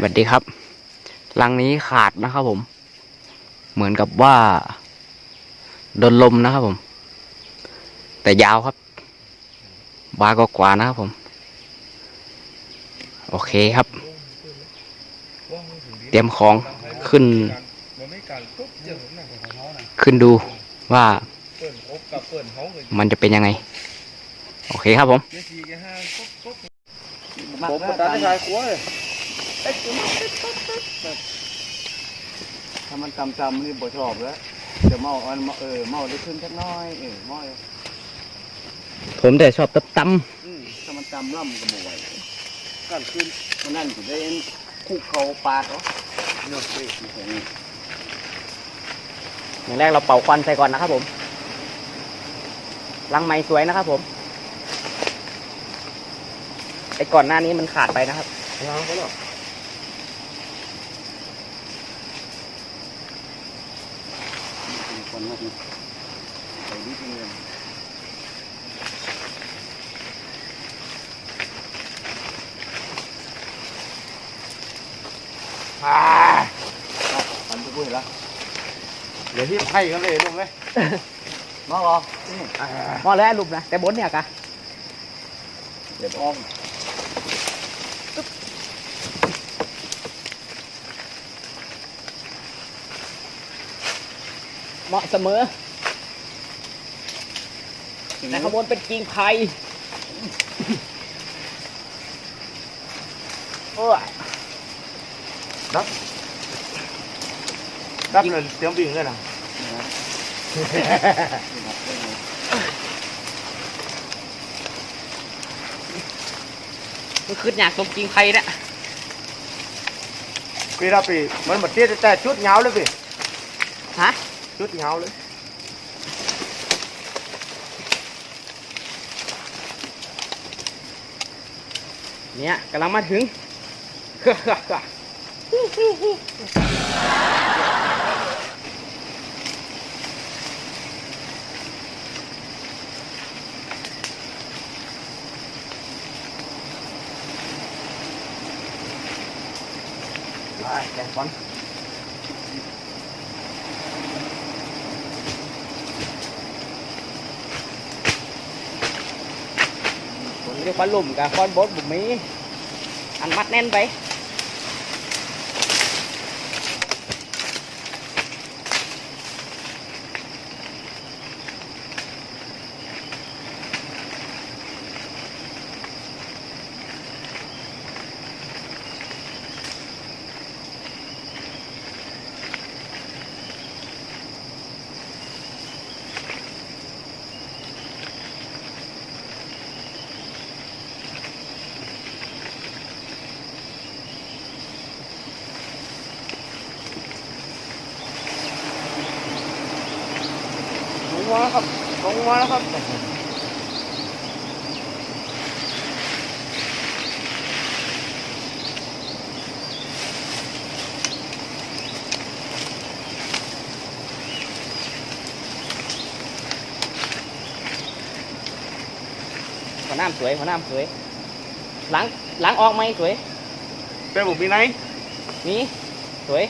สวัสดีครับ ลังนี้ขาดนะครับผม เหมือนกับว่าโดนลมนะครับผม แต่ยาวครับ บากกว่านะครับผม โอเคครับ เตรียมของขึ้น ขึ้นดูว่ามันจะเป็นยังไง โอเคครับผมผมประดานชายขัวเลย ถ้ามันจำๆนี่บ่ชอบแล้วจะเมาอันเออเมาได้ขึ้นสักน้อยเออเมาผมแต่ชอบตับตั้มอืมถ้ามันจำล่ำก็บ่ไหวกันขึ้นมันนั่นจะได้คุกเขาปาดเหรอเนาะเอ้ยของนี่อย่างแรกเราเป่าควันใส่ก่อนนะครับผมลังไม้สวยนะครับผมไอ้ก่อนหน้านี้มันขาดไปนะครับ ล้างเขาหรอคนนักนี่ ไปดีจริงเลยอันจะพูดละเดี๋ยวที่ไพ่กันเลยลุงเลยมาเหรอนี่มอแล้วรูปนะ แต่บนเนี่ยกะเดี๋ยวอ้อมเหมาะเสมอ ในขบวนเป็นกิ่งไผ่โอ้ยดับเลยเตรียมวิ่งเลยนะมันขึ้นอยากตรงกิ่งไผ่เนี่ยปีละปีมันมาเตี้ยแต่ชุดเหงาเลยพี่ฮะชุดเหงาเลย เนี่ยกำลังมาถึงไปแกงฟอน ผมเรียกว่าลุ่มกับคอนบดบุ๋มมีอันมัดแน่นไป ลงมาแล้วครับลงมาแล้วครับหัวน้ำสวยหัวน้ำสวยหลังหลังออกไหมสวยเป็นผมมีไหนนี่สวย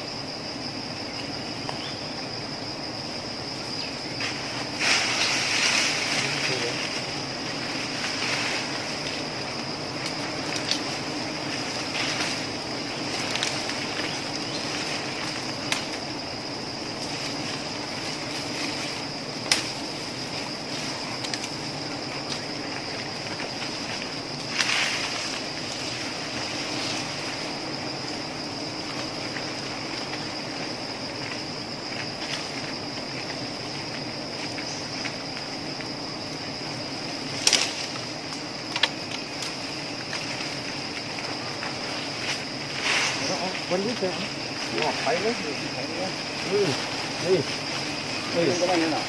วันนี้ เจอออกไปเลยนี่นี่นี่ก็ได้นี่น่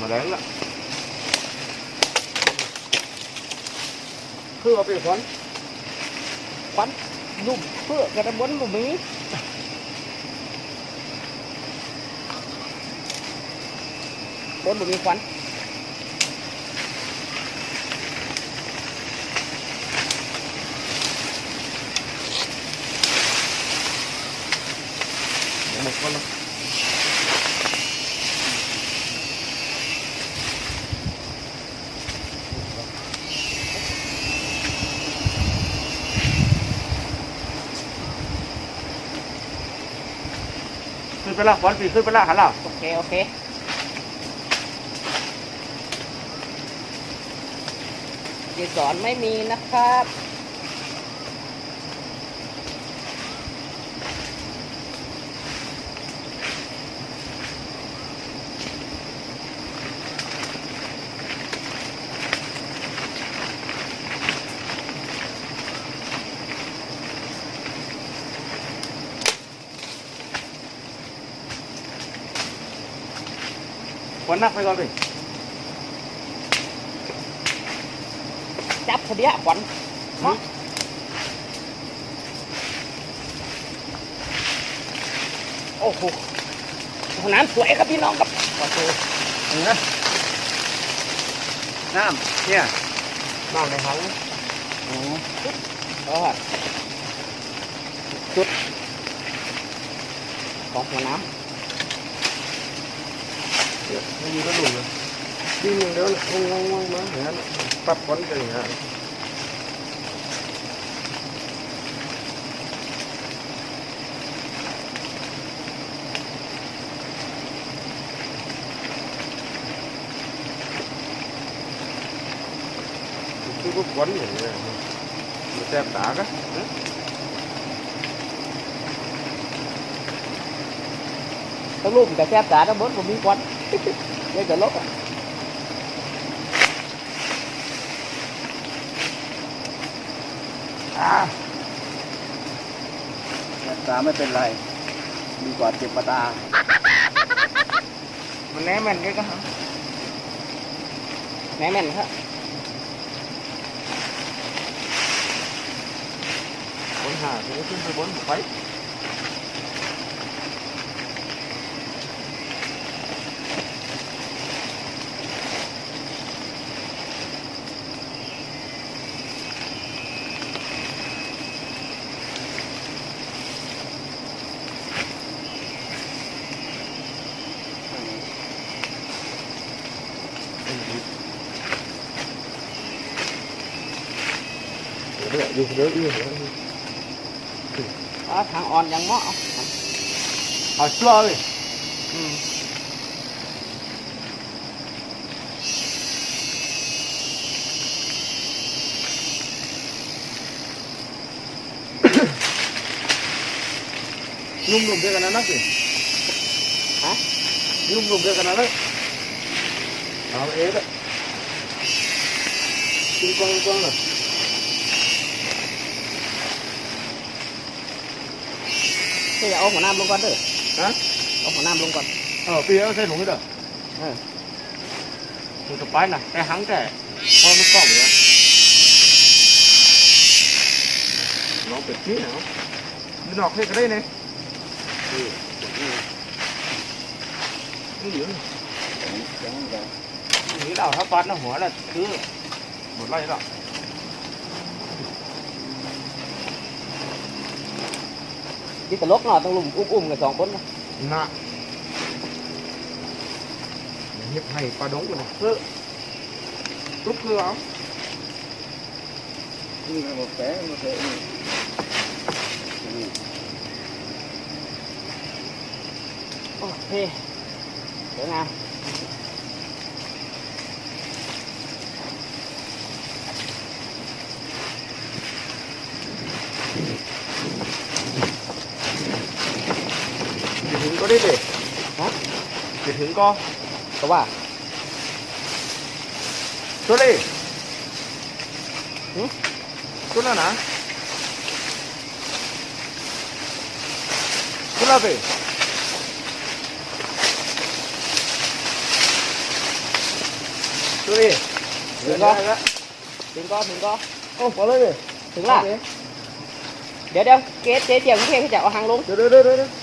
มาแล้วล่ะคือเอาไปขวัญควันลุ่มเพื่อกระบวนบุ๋มมีบนบุ๋มมีควัน หมกก่อนนะขึ้นไปละวันปีขึ้นไปละหันละโอเค โอเคเกสรไม่มีนะครับ วันนักไปก่อนดิจับพอดีอะขวัญเนาะโอ้โหห้องน้ำสวยครับพี่น้องครับขอโทษนะน้ำเนี่ยน้ำในถังอ๋อก็จุดของหัวน้ ไม่มีกระดูกเลยดิ้งเดียวนะงงงงมาอย่างนั้นปรับก้นกันอย่างนั้นคือก็ก้นอย่างนี้มันแสบตากะำทั้งลูกกับแซ่บตาทั้งบนผมมีควัน เดี๋ยวจะลบอะแสบตาไม่เป็นไร ดีกว่าเจ็บปะตา มันแน่แม่นด้วยก็ฮะแน่แม่นครับบนหาถึงขึ้นไปบนไป เดี๋ยวอยู่เดี๋ยวอยู่อ๋อทางอ่อนยังเหมาะเอาเอาชัวร์เลยอืมนุ่มๆเดียวกันนะนักสิฮะนุ่มๆเดียวกันนะนักเอาเอ๊ะกินกวางกวางเหรอเดี๋ย วเอาหัวน้ำลงก่อนเด้อฮะเอาหัวน้ำลงก่อนเออปีเอาใส่ถุงนี่เด้อเออถุงต่อไปน่ะแต่หังแต่พอมันกล้องเนี่ยน้องเป็ดนี่เนาะมันออกให้ก็ได้เนี่ยนี่อยู่นี่เราถ้าปัดนะหัวน่ะคือหมดไรแล้ว ที่ตลกเนาะต้องลุมอุ้มๆกันสองคนนะน่ะเฮ็ดให้ปลาดงกันนะเพื่อลุกคือเอานี่มันบอกแฝงมันแฝงนี่โอเคสวยงาม ถึงก็ได้เลย ฮะ จะถึงก็ ก็ว่า ตัวเลย หึ ตัวนั้นนะตัวละไป ดูดิถึงก็ถึงก็ถึงก็ โอ้พอเลยเลย ถึงละเดี๋ยวเดี๋ยวเกสเจ๊เจียงเทพจะเอาหางลง เดี๋ยวเดี๋ยวเดี๋ยวเดี๋ยว ก็จะเอาหางดังไฟลุมเพิ่มทันหน่อย เฮ้ย ไฟลุมเพิ่มจินไฟบนบ่มี ไป มันต้องเพิ่มพี่หัวจะแก้นควันได้ อยู่บนผมมีค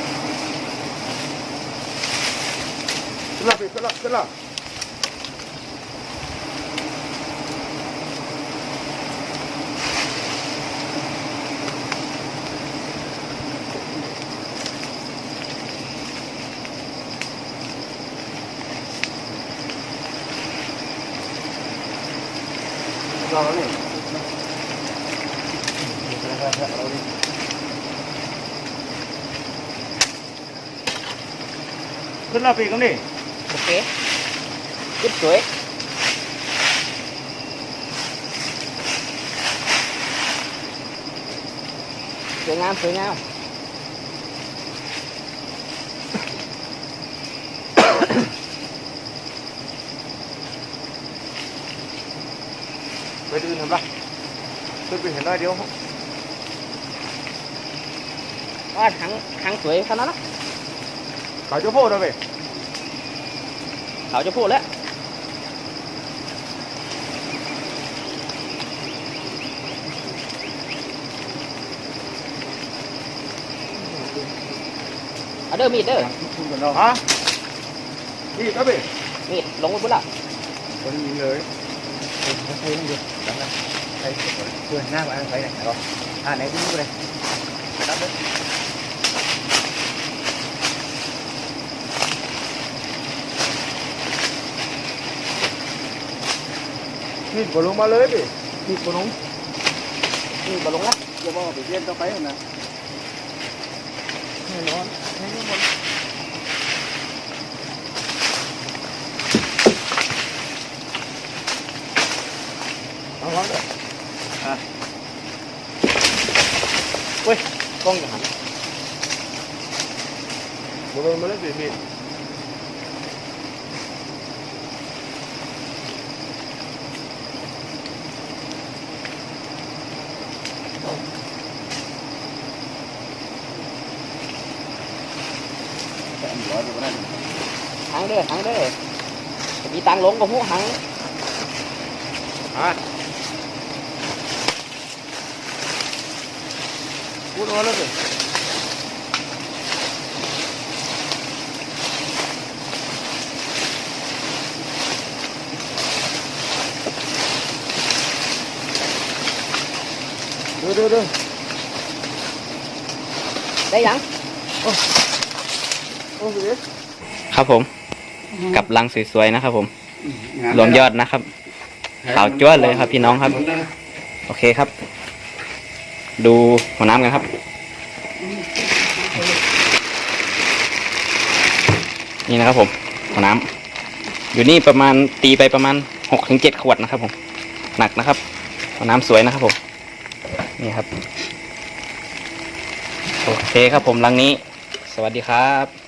นละขึ้นละรอแล้วนี่ขึ้นละพี่ก็นี่โอเคขึ้น สวยสวยงามสวยงามไปดูเห็นปะขึ้นไปเห็นได้ เดียวว่าทั้งทั้งสวยขนาดนั้นนะขายเจ้าโพ่ได้ไหมเขาจะพูดแล้วเอาเด้อมีดเด้อคุณกันเนาะฮะนี่ครับพี่มีดลงไปบนละคนยิงเลยใช้ต้องดูดังนั้นใช้เพื่อนหน้าบ้านใช้ไหนก็อ่าไหนดูเลยรับเลย นี่ก็ลงมาเลยพี่มีดบนลงมีดบนลงละอย่าบอกไปเรียนต่อไปนะแน่นอนแน่นอนเอาเอาเลยกล้องอย่างนั้นมาลงมาเลยพี่พี่แต่อันร้อยไปนั่น หาง เด้อหางเด้อจะมีตังค์ลงกับหัวหางฮะพูดมาเลยพี่ดูดูดูได้ยังโอ้พี่ครับผม กับลังสวยๆนะครับ ผมรวมยอดนะครับขาวจ้วนเลยครับ พี่น้องครับ โอเคครับ ดูหัวน้ำกันครับ นี่นะครับผมหัวน้ำอยู่นี่ประมาณตีไปประมาณหกถึงเจ็ดขวดนะครับ ผม หนักนะครับหัวน้ำสวยนะครับ ผม นี่ครับ โอเคครับผมลังนี้ สวัสดีครับ